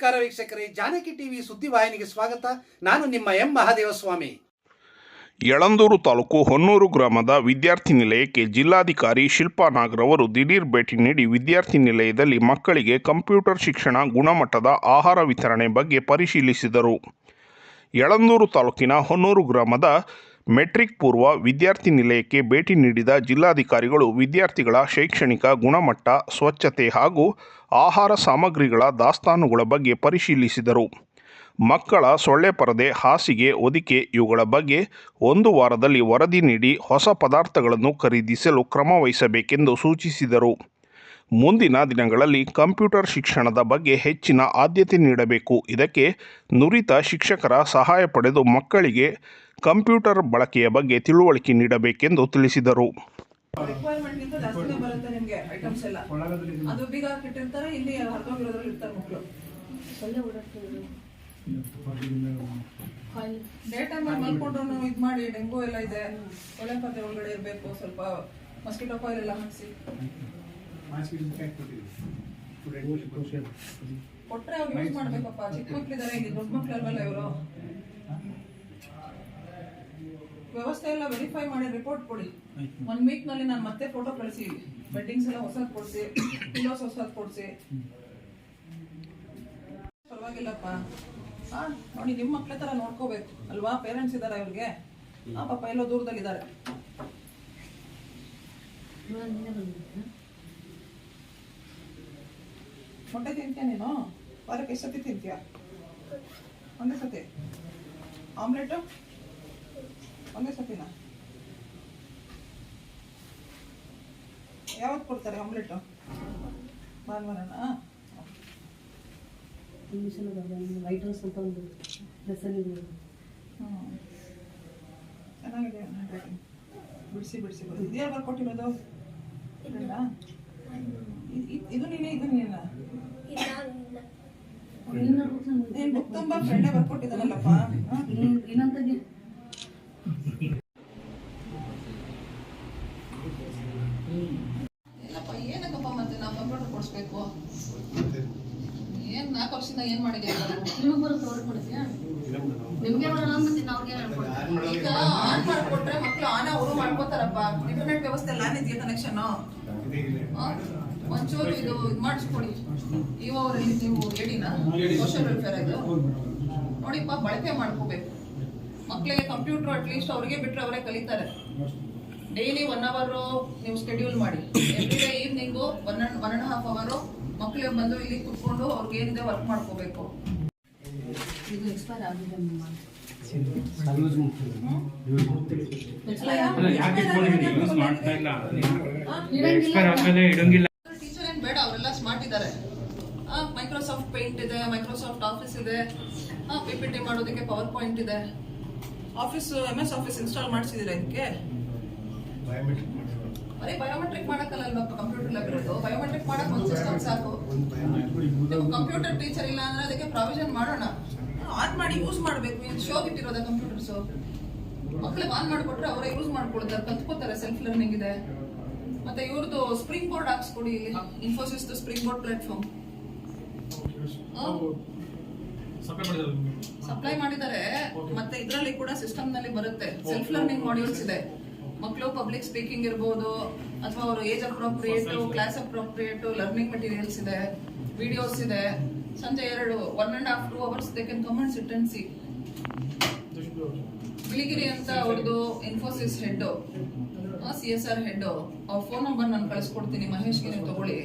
ನಮಸ್ಕಾರ ವೀಕ್ಷಕರೇ, ಜಾನಕಿ ಟಿವಿ ಸುದ್ದಿವಾಹಿನಿಗೆ ಸ್ವಾಗತ. ನಾನು ನಿಮ್ಮ ಎಂ ಮಹಾದೇವಸ್ವಾಮಿ. ಯಳಂದೂರು ತಾಲೂಕು ಹೊನ್ನೂರು ಗ್ರಾಮದ ವಿದ್ಯಾರ್ಥಿ ನಿಲಯಕ್ಕೆ ಜಿಲ್ಲಾಧಿಕಾರಿ ಶಿಲ್ಪಾ ನಾಗ್ರವರು ದಿಢೀರ್ ಭೇಟಿ ನೀಡಿ ವಿದ್ಯಾರ್ಥಿ ನಿಲಯದಲ್ಲಿ ಮಕ್ಕಳಿಗೆ ಕಂಪ್ಯೂಟರ್ ಶಿಕ್ಷಣ, ಗುಣಮಟ್ಟದ ಆಹಾರ ವಿತರಣೆ ಬಗ್ಗೆ ಪರಿಶೀಲಿಸಿದರು. ಯಳಂದೂರು ತಾಲೂಕಿನ ಹೊನ್ನೂರು ಗ್ರಾಮದ ಮೆಟ್ರಿಕ್ ಪೂರ್ವ ವಿದ್ಯಾರ್ಥಿ ನಿಲಯಕ್ಕೆ ಭೇಟಿ ನೀಡಿದ ಜಿಲ್ಲಾಧಿಕಾರಿಗಳು ವಿದ್ಯಾರ್ಥಿಗಳ ಶೈಕ್ಷಣಿಕ ಗುಣಮಟ್ಟ, ಸ್ವಚ್ಛತೆ ಹಾಗೂ ಆಹಾರ ಸಾಮಗ್ರಿಗಳ ದಾಸ್ತಾನುಗಳ ಬಗ್ಗೆ ಪರಿಶೀಲಿಸಿದರು. ಮಕ್ಕಳ ಸೊಳ್ಳೆ ಪರದೆ, ಹಾಸಿಗೆ, ಹೊದಿಕೆ ಇವುಗಳ ಬಗ್ಗೆ ಒಂದು ವಾರದಲ್ಲಿ ವರದಿ ನೀಡಿ ಹೊಸ ಪದಾರ್ಥಗಳನ್ನು ಖರೀದಿಸಲು ಕ್ರಮ ವಹಿಸಬೇಕೆಂದು ಸೂಚಿಸಿದರು. ಮುಂದಿನ ದಿನಗಳಲ್ಲಿ ಕಂಪ್ಯೂಟರ್ ಶಿಕ್ಷಣದ ಬಗ್ಗೆ ಹೆಚ್ಚಿನ ಆದ್ಯತೆ ನೀಡಬೇಕು. ಇದಕ್ಕೆ ನುರಿತ ಶಿಕ್ಷಕರ ಸಹಾಯ ಪಡೆದು ಮಕ್ಕಳಿಗೆ ಕಂಪ್ಯೂಟರ್ ಬಳಕೆಯ ಬಗ್ಗೆ ತಿಳುವಳಿಕೆ ನೀಡಬೇಕೆಂದು ತಿಳಿಸಿದರು. ರಿಕ್ವೈರ್ಮೆಂಟ್ಗಿಂತ ಜಾಸ್ತಿನೇ ಬರುತ್ತೆ ನಿಮ್ಗೆ ಐಟಮ್ಸ್ ಎಲ್ಲ. ಅದು ಬೀಗ ಹಾಕಿಟ್ಟಿರ್ತಾರೆ ಇಲ್ಲಿ ಹರ್ಕೊಂಡಿರೋದ್ರಲ್ಲಿ ಇರ್ತಾರೆ ಮಕ್ಕಳು ಡೇ ಟೈಮ್ ಮಲ್ಕೊಂಡ್ರು ಇದ್ ಮಾಡಿ ಡೆಂಗು ಎಲ್ಲ ಇದೆ. ಒಳ್ಳೆ ಪತ್ತೆ ಒಳಗಡೆ ಇರಬೇಕು ಸ್ವಲ್ಪ ಮಸ್ಕಿಟೋ ಕಾಯಿಲ್ ಎಲ್ಲ ಹಾಕ್ಸಿ. ಕೊಟ್ರೆ ಅವ್ರು ಯೂಸ್ ಮಾಡ್ಬೇಕಪ್ಪ. ಚಿಕ್ಕ ಮಕ್ಳಿದಾರೆ ಇಲ್ಲಿ ದೊಡ್ಡ ಮಕ್ಳಲ್ವಲ್ಲ ಇವರು? ವ್ಯವಸ್ಥೆ ಎಲ್ಲ ವೆರಿಫೈ ಮಾಡಿ ರಿಪೋರ್ಟ್ ಕೊಡಿ. ಒನ್ ವೀಕ್ನಲ್ಲಿ ನಾನು ಮತ್ತೆ ಫೋಟೋ ಕಳಿಸಿ. ಬೆಡ್ಡಿಂಗ್ಸ್ ಎಲ್ಲ ಹೊಸದ್ ಕೊಡಿಸಿ ಪಿಲೋಸ್ ಹೊಸದ್ ಕೊಡಿಸಿ. ಪರವಾಗಿಲ್ಲಪ್ಪ. ಹಾ ನೋಡಿ ನಿಮ್ಮ ಮಕ್ಳ ತರ ನೋಡ್ಕೋಬೇಕು. ಅಲ್ವಾ? ಪೇರೆಂಟ್ಸ್ ಇದಾರೆ ಇವ್ರಿಗೆ. ಆ ಪಾಪ ಎಲ್ಲೋ ದೂರದಲ್ಲಿದ್ದಾರೆ. ಮೊಟ್ಟೆ ತಿಂತೀಯ ನೀನು? ವಾರಕ್ಕೆ ಎಷ್ಟು ಸತಿ ತಿಂತೀಯ? ಒಂದೇ ಸತಿ? ಆಮ್ಲೆಟು? ಒಂದೇ ಸತಿನಾ? ಯಾವತ್ತು ಕೊಡ್ತಾರೆ ಆಮ್ಲೆಟು? ಭಾನುವಾರನಾ? ವೈಟ್ ಅಂತ ಒಂದು ಹ್ಞೂ ಚೆನ್ನಾಗಿದೆ ಹ್ಯಾಂಡ್ ಬಿಡಿಸಿ ಬಿಡಿಸಿ ಬರೋದು ಇದೇ ಇ- ಇದು ನೀನೇ ಇದು ನೀನ ನೀನು ಬುಕ್ ತುಂಬ ಫ್ರೆಂಡೇ ಏನಪ್ಪ ಏನಕ್ಕಪ್ಪ ಮತ್ತೆ ನಾವು ಕಂಪ್ಯೂಟರ್ ಕೊಡಿಸ್ಬೇಕು? ಏನು ನಾಲ್ಕು ವರ್ಷದಿಂದ ಏನು ಮಾಡಿದ್ಯಾ ನಿಮಗೆ ಬರುತ್ತೆ ಅವ್ರಿಗೆ ಕೊಡ್ತೀಯಾ? ನಿಮಗೆ ಬರಲ್ಲ ಮತ್ತೆ ಅವ್ರಿಗೆ ಈಗ ಆನ್ ಮಾಡ್ಕೊಟ್ರೆ ಮಕ್ಕಳು ಆನ ಅವರು ಮಾಡ್ಕೋತಾರಪ್ಪ. ಇಂಟರ್ನೆಟ್ ವ್ಯವಸ್ಥೆ ಎಲ್ಲ ಇದೆಯಾ ಕನೆಕ್ಷನ್ ಒಂಚೂರು ಇದು ಇದು ಮಾಡಿಸ್ಕೊಡಿ. ಇವ ಅವರಲ್ಲಿ ನೀವು ಹೇಳಿನ ಸೋಷಿಯಲ್ ವೆಲ್ಫೇರ್ ಆಗಿ ನೋಡಿಪ್ಪ ಬಳಕೆ ಮಾಡ್ಕೋಬೇಕು. ಮಕ್ಕಳಿಗೆ ಕಂಪ್ಯೂಟರ್ ಅಟ್ಲೀಸ್ಟ್ ಅವ್ರಿಗೆ ಬಿಟ್ಟರೆ ಅವರೇ ಕಲಿತಾರೆ. ಡೈಲಿ ಒನ್ ಅವರ್ ನೀವು ಸ್ಕೆಡ್ಯೂಲ್ ಮಾಡಿ. Every day evening one and one and half ಅವರು ಮಕ್ಕಳಿಗೆ ಬಂದು ಇಲ್ಲಿ ಕುತ್ಕೊಂಡು ಅವ್ರಿಗೆ ಏನಿದೆ ವರ್ಕ್ ಮಾಡ್ಕೋಬೇಕು. ಇದು ಎಕ್ಸ್ಪೈರ್ ಆಗಿದೆ ನಮ್ಮ ಯಾಕೆ ಇಟ್ಕೊಂಡಿದ್ದೀನಿ ಯೂಸ್ ಮಾಡ್ತಾ ಇಲ್ಲ. ಎಕ್ಸ್ಪೈರ್ ಆದ್ಮೇಲೆ ಇಡಂಗಿಲ್ಲ ಟೀಚರ್ ಏನ್ ಬೇಡ ಅವರೆಲ್ಲ ಸ್ಮಾರ್ಟ್ ಇದ್ದಾರೆ ಮೈಕ್ರೋಸಾಫ್ಟ್ ಪೇಂಟ್ ಇದೆ ಮೈಕ್ರೋಸಾಫ್ಟ್ ಆಫೀಸ್ ಇದೆ. ಪಿ ಪಿ ಟಿ ಮಾಡೋದಕ್ಕೆ ಪವರ್ ಪಾಯಿಂಟ್ ಇದೆ Office M S Office install ಮಾಡಿಸಿದ್ದೀರಾ ಇದಕ್ಕೆ ಅದೇ ಬಯೋಮೆಟ್ರಿಕ್ ಮಾಡಕ್ಕಲ್ಲ ಕಂಪ್ಯೂಟರ್ ಲ್ಯಾಬ್ ಇರೋದು? ಬಯೋಮೆಟ್ರಿಕ್ ಮಾಡಕ್ ಒಂದು ಸಿಸ್ಟಮ್ ಸಾಕು. ಕಂಪ್ಯೂಟರ್ ಟೀಚರ್ ಇಲ್ಲ ಅಂದ್ರೆ ಅದಕ್ಕೆ ಪ್ರಾವಿಷನ್ ಮಾಡೋಣ. ಆನ್ ಮಾಡಿ ಯೂಸ್ ಮಾಡಬೇಕು. ಇದು ಶೋಗ್ ಇಟ್ಟಿರೋದ ಕಂಪ್ಯೂಟರ್ಸು ಮಕ್ಳಿಗೆ ಆನ್ ಮಾಡಿಕೊಟ್ರೆ ಅವರೇ ಯೂಸ್ ಮಾಡ್ಕೊಳ್ತಾರೆ ಕಲ್ತ್ಕೋತಾರೆ ಸೆಲ್ಫ್ ಲರ್ನಿಂಗ್ ಇದೆ. ಮತ್ತೆ ಇವ್ರದ್ದು ಸ್ಪ್ರಿಂಗ್ ಬೋರ್ಡ್ ಹಾಕ್ಸ್ಕೊಡಿ ಇಲ್ಲಿ Infosys spring board platform supply ಮಾಡಿದ್ದಾರೆ ಮತ್ತೆ ಇದರಲ್ಲಿ ಕೂಡ ಸಿಸ್ಟಮ್ನಲ್ಲಿ ಬರುತ್ತೆ. ಸೆಲ್ಫ್ ಲರ್ನಿಂಗ್ ಮಾಡ್ಯೂಲ್ಸ್ ಇದೆ. ಮಕ್ಕಳು ಪಬ್ಲಿಕ್ ಸ್ಪೀಕಿಂಗ್ ಇರ್ಬೋದು ಅಥವಾ ಅವರು age appropriate class appropriate learning materials ಇದೆ ವಿಡಿಯೋಸ್ ಇದೆ. ಸಂಜೆ ಎರಡು one and half two hours they can come and sit and C Biligiri ಅಂತ ಅವ್ರದ್ದು Infosys head C S R head ಅವ್ರ ಫೋನ್ ನಂಬರ್ ನಾನು ಕಳಿಸ್ಕೊಡ್ತೀನಿ, ಮಹೇಶ್ಗೆ ನೀವು ತಗೊಳ್ಳಿ.